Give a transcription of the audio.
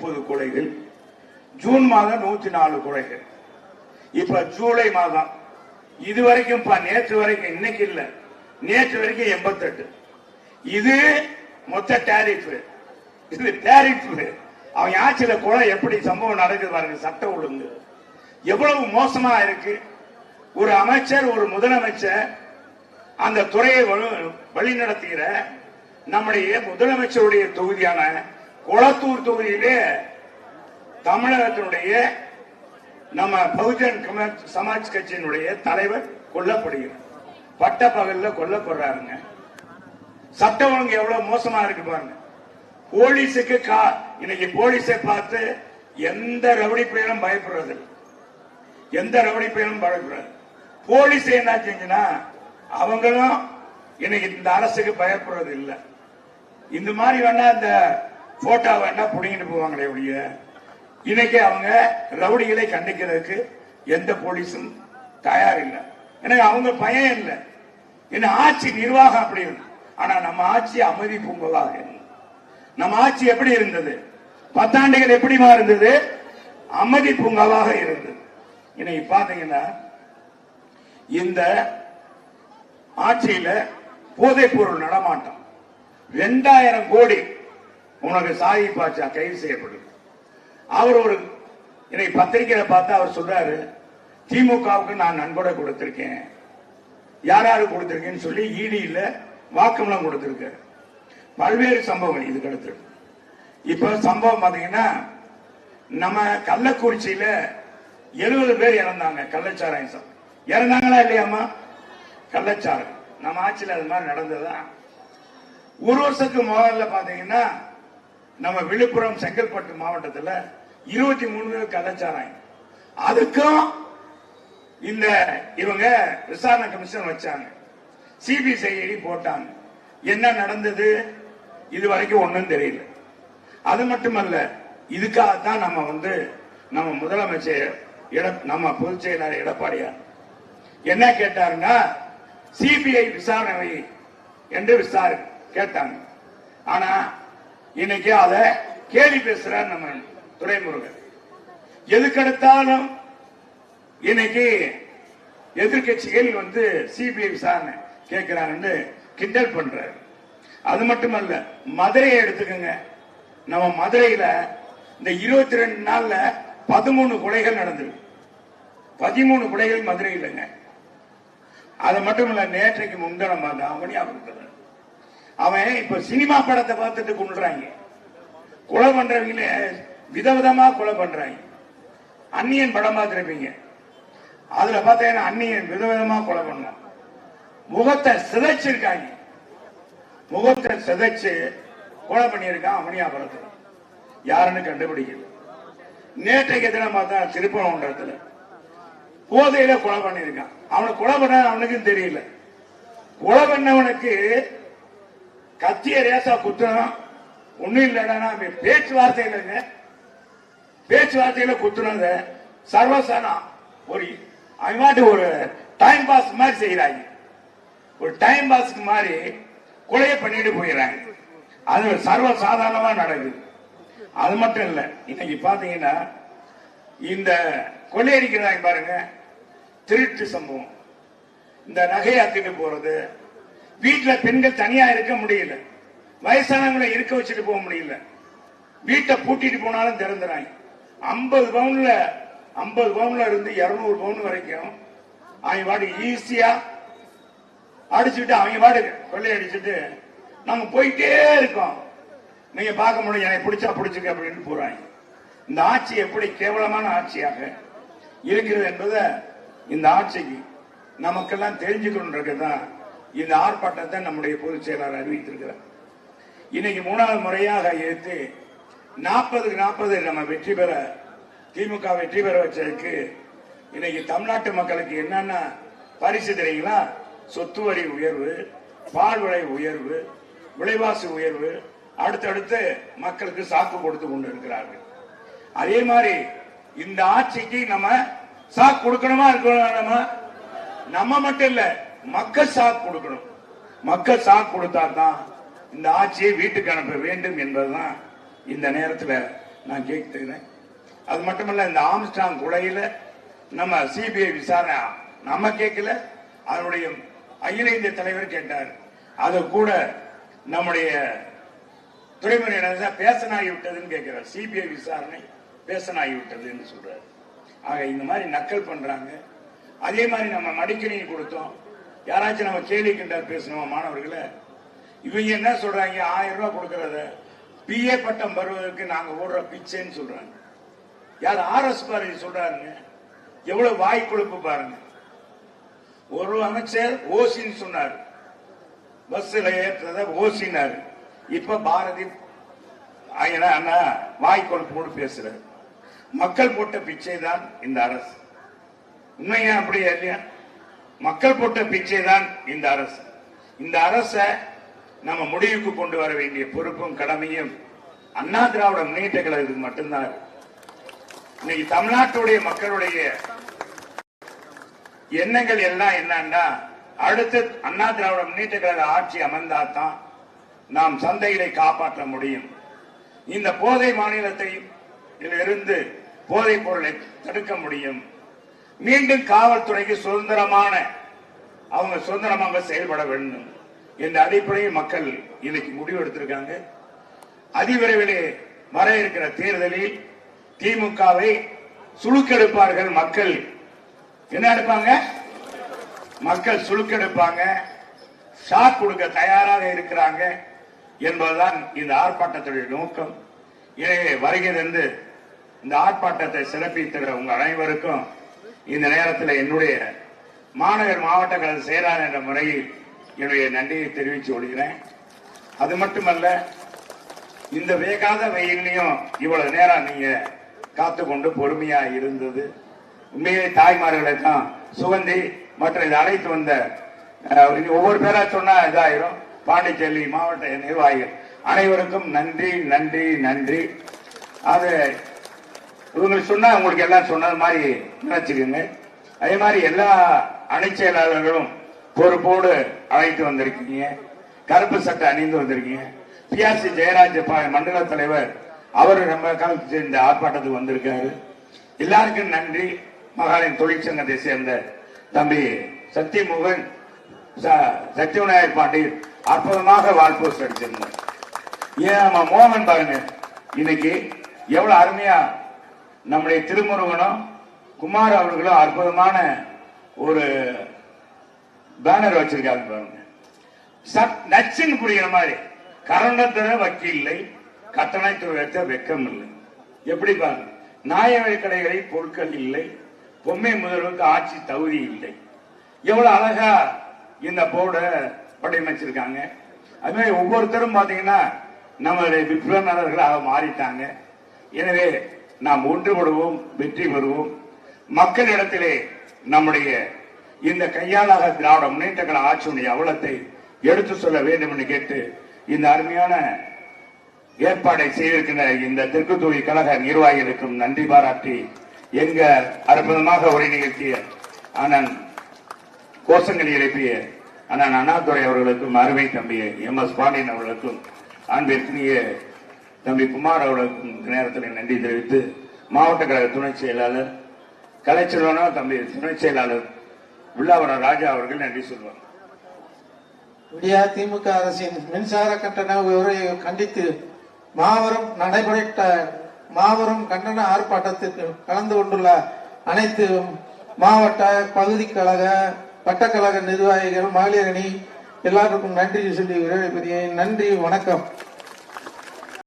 முப்பது கொலைகள் ஜூன் மாதம் நூத்தி நாலு கொலைகள். இப்ப ஜூலை மாதம் இது வரைக்கும் நேற்று வரைக்கும் இன்னைக்கு இல்ல. நேற்று வரைக்கும் எண்பத்தெட்டு. இது மொத்த டேரிஃப் இது டேரிஃப் அவன் ஆட்சியில கொலை எப்படி சம்பவம் நடக்குது பாருங்க சட்ட ஒழுங்கு. எவ்வளவு மோசமா இருக்கு. ஒரு அமைச்சர் ஒரு முதலமைச்சர் அந்த துறையை வழி வழிநடத்துகிற நம்முடைய முதலமைச்சருடைய தொகுதியான கொளத்தூர் தொகுதியிலே தமிழகத்தினுடைய நம்ம பகுஜன் சமாஜ் கட்சியினுடைய தலைவர் கொல்லப்படுகிறார். பட்ட பகல்ல கொல்லப்படுறாருங்க. சட்ட ஒழுங்கு எவ்வளவு மோசமா இருக்கு பாருங்க. போலீஸுக்கு கா இன்னைக்கு போலீஸை பார்த்து எந்த ரவுடி பெயரும் பயப்படுறது எந்த ரவுடி பெயரும் பயப்படுறது போலீஸ் என்ன செஞ்சுன்னா அவங்களும் இன்னைக்கு இந்த அரசுக்கு பயப்படுறது இல்லை. இந்த மாதிரி வேணா இந்த போட்டோ வேணா புடிங்கிட்டு போவாங்களே ஒழிய இன்னைக்கு அவங்க ரவுடிகளை கண்டிக்கிறதுக்கு எந்த போலீஸும் தயார் இல்லை. எனக்கு அவங்க பயம் இல்லை. என்ன ஆட்சி நிர்வாகம் அப்படி இருக்கு ஆனா நம்ம ஆட்சி அமைதி பூங்கலாக இருந்தது நம்ம ஆட்சி எப்படி இருந்தது? பத்தாண்டுகள் எப்படிமா இருந்தது அமைதி பூங்காவாக இருந்தது. இன்னைக்கு பாத்தீங்கன்னா இந்த ஆட்சியில போதைப் பொருள் நடமாட்டம். ரெண்டாயிரம் கோடி உனக்கு சாயி பாட்சா கைது செய்யப்படுது அவர் ஒரு இன்னைக்கு பத்திரிகையில பார்த்து அவர் சொல்றாரு திமுகவுக்கு நான் நண்பரை கொடுத்திருக்கேன். யார் யாரு கொடுத்திருக்கேன்னு சொல்லி இடியில வாக்குமூலம் கொடுத்திருக்காரு. பல்வேறு சம்பவம் இதுக்கு அடுத்து இப்ப சம்பவம் பாத்தீங்கன்னா நம்ம கள்ளக்குறிச்சியில எழுபது பேர் இறந்தாங்க கள்ளச்சாராயம் இறந்தாங்களா இல்லையாமா கள்ளச்சாரம் நம்ம ஆட்சியில் அது மாதிரி நடந்ததா? ஒரு வருஷத்துக்கு முதல்ல பாத்தீங்கன்னா நம்ம விழுப்புரம் செங்கல்பட்டு மாவட்டத்தில் இருபத்தி மூணு பேர் அதுக்கும் இந்த இவங்க விசாரணை கமிஷன் வச்சாங்க. சிபிசிஐடி போட்டாங்க. என்ன நடந்தது? இது வரைக்கும் ஒன்றும் தெரியல. அது மட்டுமல்ல இதுக்காகத்தான் நம்ம வந்து நம்ம முதலமைச்சர் நம்ம பொதுச் செயலாளர் எடப்பாடியார் என்ன கேட்டாருன்னா சிபிஐ விசாரணை என்று விசாரி கேட்டாங்க. ஆனா இன்னைக்கு அத கேலி பேசுறார் நம்ம துறைமுருகன் எதுக்கெடுத்தாலும் இன்னைக்கு எதிர்க்கட்சிகள் வந்து சிபிஐ விசாரணை கேட்கிறாங்கன்னு கிண்டல் பண்றாரு. அது மட்டுமல்ல மதுரையை எடுத்துக்கோங்க. நம்ம மதுரையில இந்த இருபத்தி ரெண்டு நாள்ல பதிமூணு கொலைகள் நடந்திருக்கு பதிமூணு கொலைகள் மதுரையிலங்க. அது மட்டும் இல்ல நேற்றைக்கு முந்தனமாக அந்த அவனியா கொடுத்தது அவன் இப்ப சினிமா படத்தை பார்த்துட்டு கொண்டுறாங்க. கொலை பண்றவங்கள விதவிதமா கொலை பண்றாங்க. அந்நியன் படம் பார்த்துருப்பீங்க. அதுல பார்த்தீங்கன்னா அந்நியன் விதவிதமா கொலை பண்ணான். முகத்தை சிதைச்சிருக்காங்க. முகத்தை சிதைச்சு கொலை பண்ணியிருக்கான் அவனியாபுரத்தில் யாருன்னு கண்டுபிடிக்கல. நேற்றைக்கு தினம் பார்த்தா திருப்பணம்ன்றத்துல போதையில கொலை பண்ணியிருக்கான். அவனை கொலை பண்ண அவனுக்கும் தெரியல. கொலை பண்ணவனுக்கு கத்திய ரேசா குத்தணும் ஒண்ணும் இல்லடா பேச்சுவார்த்தையில பேச்சுவார்த்தையில குத்துனத சர்வசனம் ஒரு அவன் ஒரு டைம் பாஸ் மாதிரி செய்யறாங்க ஒரு டைம் பாஸ்க்கு மாதிரி கொலையை பண்ணிட்டு போயிடறாங்க அது சர்வ சாதாரணமா நடக்குது. அது மட்டும் இல்ல இன்னைக்கு பாத்தீங்கன்னா இந்த கொள்ளையடிக்கிறாங்க பாருங்க திருட்டு சம்பவம். இந்த நகையை அத்திட்டு போறது வீட்டுல பெண்கள் தனியா இருக்க முடியல. வயசானவங்களை இருக்க வச்சுட்டு போக முடியல. வீட்டை பூட்டிட்டு போனாலும் திறந்துறாங்க. ஐம்பது பவுன்ல ஐம்பது பவுன்ல இருந்து இருநூறு பவுன் வரைக்கும் அவங்க பாடு ஈஸியா அடிச்சுட்டு அவங்க பாடு கொள்ளை அடிச்சுட்டு நாங்க போயிட்டே இருக்கோம். நீங்க பார்க்க முடியும் எனக்கு பிடிச்சா பிடிச்சிக்க அப்படின்னு போறாங்க. இந்த ஆட்சி எப்படி கேவலமான ஆட்சியாக இருக்கிறது என்பதை இந்த ஆட்சிக்கு நமக்கெல்லாம் தெரிஞ்சுக்கணுன்றதுதான் இந்த ஆர்ப்பாட்டத்தை நம்முடைய பொதுச் செயலாளர் அறிவித்திருக்கிறார். இன்னைக்கு மூணாவது முறையாக எடுத்து நாற்பதுக்கு நாற்பது நம்ம வெற்றி பெற திமுக வெற்றி பெற வச்சதுக்கு இன்னைக்கு தமிழ்நாட்டு மக்களுக்கு என்னென்ன பரிசு தெரியுங்களா? சொத்து வரி உயர்வு பால் விலை உயர்வு விலைவாசி உயர்வு அடுத்தடுத்து மக்களுக்கு சாக்கு கொடுத்து கொண்டு இருக்கிறார்கள். அதே மாதிரி இந்த ஆட்சிக்கு நம்ம சாக்கு கொடுக்கணுமா இருக்கணும் நம்ம? நம்ம மட்டும் இல்லை மக்கள் சாத் கொடுக்கணும். மக்கள் சாத் கொடுத்தா தான் இந்த ஆட்சியை வீட்டுக்கு அனுப்ப வேண்டும் என்பதுதான் இந்த நேரத்தில் நான் கேட்கிறேன் அது மட்டுமல்ல இந்த ஆம்ஸ்டாங் கொலையில நம்ம சிபிஐ விசாரணை நம்ம கேட்கல அதனுடைய அகில இந்திய தலைவர் கேட்டார். அது கூட நம்முடைய துறைமுறை பேசனாகிவிட்டதுன்னு கேட்கிறார். சிபிஐ விசாரணை பேசனாகிவிட்டதுன்னு சொல்றாரு. ஆக இந்த மாதிரி நக்கல் பண்றாங்க. அதே மாதிரி நம்ம மடிக்கணி கொடுத்தோம். யாராச்சும் நம்ம கேள்வி கிண்டல் பேசணுமா மாணவர்களை? இவங்க என்ன சொல்றாங்க? ஆயிரம் ரூபாய் கொடுக்கறத பிஏ பட்டம் வருவதற்கு நாங்க ஓடுற பிச்சைன்னு சொல்றாங்க. யார் ஆர் எஸ் பாரதி சொல்றாருங்க. எவ்வளவு வாய் கொழுப்பு பாருங்க. ஒரு அமைச்சர் ஓசின்னு சொன்னார். பஸ்ல ஏற்றத ஓசினார். இப்ப பாரதி அண்ணா வாய் கொழுப்போடு பேசுறாரு. மக்கள் போட்ட பிச்சை தான் இந்த அரசு. உண்மையா அப்படியா இல்லையா? மக்கள் போட்ட பிச்சை தான் இந்த அரசு. இந்த அரசை நம்ம முடிவுக்கு கொண்டு வர வேண்டிய பொறுப்பும் கடமையும் அண்ணா திராவிட முன்னேற்ற கழகத்துக்கு மட்டும்தான் இன்னைக்கு தமிழ்நாட்டுடைய மக்களுடைய எண்ணங்கள் எல்லாம் என்னன்னா அடுத்து அண்ணா திராவிட முன்னேற்ற கழக ஆட்சி அமர்ந்தாதான் நாம் சந்தைகளை காப்பாற்ற முடியும். இந்த போதை மாநிலத்தை இருந்து போதைப் பொருளை தடுக்க முடியும். மீண்டும் காவல்துறைக்கு சுதந்திரமான அவங்க சுதந்திரமாக செயல்பட வேண்டும் என்ற அடிப்படையில் மக்கள் இன்னைக்கு முடிவு எடுத்திருக்காங்க. அதிவிரைவிலே வர இருக்கிற தேர்தலில் திமுகவை சுழுக்கெடுப்பார்கள் மக்கள். என்ன எடுப்பாங்க? மக்கள் சுழுக்கெடுப்பாங்க ஷாக் கொடுக்க தயாராக இருக்கிறாங்க என்பதுதான் இந்த ஆர்ப்பாட்டத்துடைய நோக்கம். எனவே வருகிறது இந்த ஆர்ப்பாட்டத்தை சிறப்பித்திருக்கிற உங்கள் அனைவருக்கும் இந்த நேரத்தில் என்னுடைய மாநகர் மாவட்ட கழக செயலாளர் என்ற முறையில் என்னுடைய நன்றியை தெரிவித்து கொள்கிறேன். அது மட்டுமல்ல இந்த வேகாத வெயிலையும் இவ்வளவு நேரம் நீங்க காத்துக்கொண்டு பொறுமையா இருந்தது. உண்மையிலே தாய்மார்களை தான் சுகந்தி மற்றும் இதை அழைத்து வந்த ஒவ்வொரு பேரா சொன்னா இதாயிரும். பாண்டிச்சேரி மாவட்ட நிர்வாகிகள் அனைவருக்கும் நன்றி நன்றி நன்றி. அது இவங்களுக்கு சொன்னா உங்களுக்கு எல்லாம் சொன்னது மாதிரி நினைச்சுக்கோங்க. அதே மாதிரி எல்லா அணை செயலாளர்களும் பொறுப்போடு அழைத்து வந்திருக்கீங்க. கருப்பு சட்டை அணிந்து வந்திருக்கீங்க. பியாசி ஜெயராஜ் மண்டல தலைவர் அவர் நம்ம காலத்து இந்த ஆர்ப்பாட்டத்துக்கு வந்திருக்காரு. எல்லாருக்கும் நன்றி. மகாலின் தொழிற்சங்கத்தை சேர்ந்த தம்பி சத்தியமுகன் ச- சத்யவிநாயகர் பாண்டி அற்புதமாக வால்போஸ்ட் அடிச்சிருந்தார். ஏன் நம்ம மோகன் பாருங்க இன்னைக்கு எவ்வளவு அருமையா நம்முடைய திருமுருகனும் குமார் அவர்களும் அற்புதமான ஒரு பேனர் வச்சிருக்காங்க பாருங்க. சத் நச்சுன்னு புரியுற மாதிரி. கரண்டத்துல வக்கீல்லை இல்லை வைத்த வெக்கம் இல்லை எப்படி பாருங்க. நாயவை கடைகளில் பொருட்கள் இல்லை பொம்மை முதல்வருக்கு ஆட்சி தகுதி இல்லை. எவ்வளவு அழகா இந்த போர்டை வடிவமைச்சிருக்காங்க. அது மாதிரி ஒவ்வொருத்தரும் பாத்தீங்கன்னா நம்மளுடைய விப்ளவர்களாக மாறிட்டாங்க. எனவே நாம் ஒன்றுபடுவோம் வெற்றி பெறுவோம். மக்களிடத்திலே நம்முடைய இந்த கையாளாக திராவிட முன்னேற்ற கழக ஆட்சியுடைய அவலத்தை எடுத்து சொல்ல வேண்டும் என்று கேட்டு இந்த அருமையான ஏற்பாடை செய்திருக்கின்ற இந்த தெற்குத்தூய் கழக நிர்வாகிகளுக்கும் நன்றி பாராட்டி எங்க அற்புதமாக உரை நிகழ்த்திய அண்ணன் கோஷங்களை எழுப்பிய அண்ணன் அண்ணாதுரை அவர்களுக்கும் அருமை தம்பிய எம் எஸ் பாண்டியன் அவர்களுக்கும் அன்பிற்குரிய தம்பி குமார் அவர்களுக்கு நேரத்தில் நன்றி தெரிவித்து மாவட்ட கழக துணை செயலாளர் கலைச்செல்வனா தம்பி துணை செயலாளர் வில்லாவரம் ராஜா அவர்கள் நன்றி சொல்வார். விடியா திமுக அரசின் மின்சார கட்டண உயர்வை கண்டித்து மாபெரும் நடைபெற்ற மாபெரும் கண்டன ஆர்ப்பாட்டத்திற்கு கலந்து கொண்டுள்ள அனைத்து மாவட்ட பகுதி கழக வட்டக்கழக நிர்வாகிகள் மகளிரணி எல்லாருக்கும் நன்றி சொல்லி விரைவு நன்றி வணக்கம்.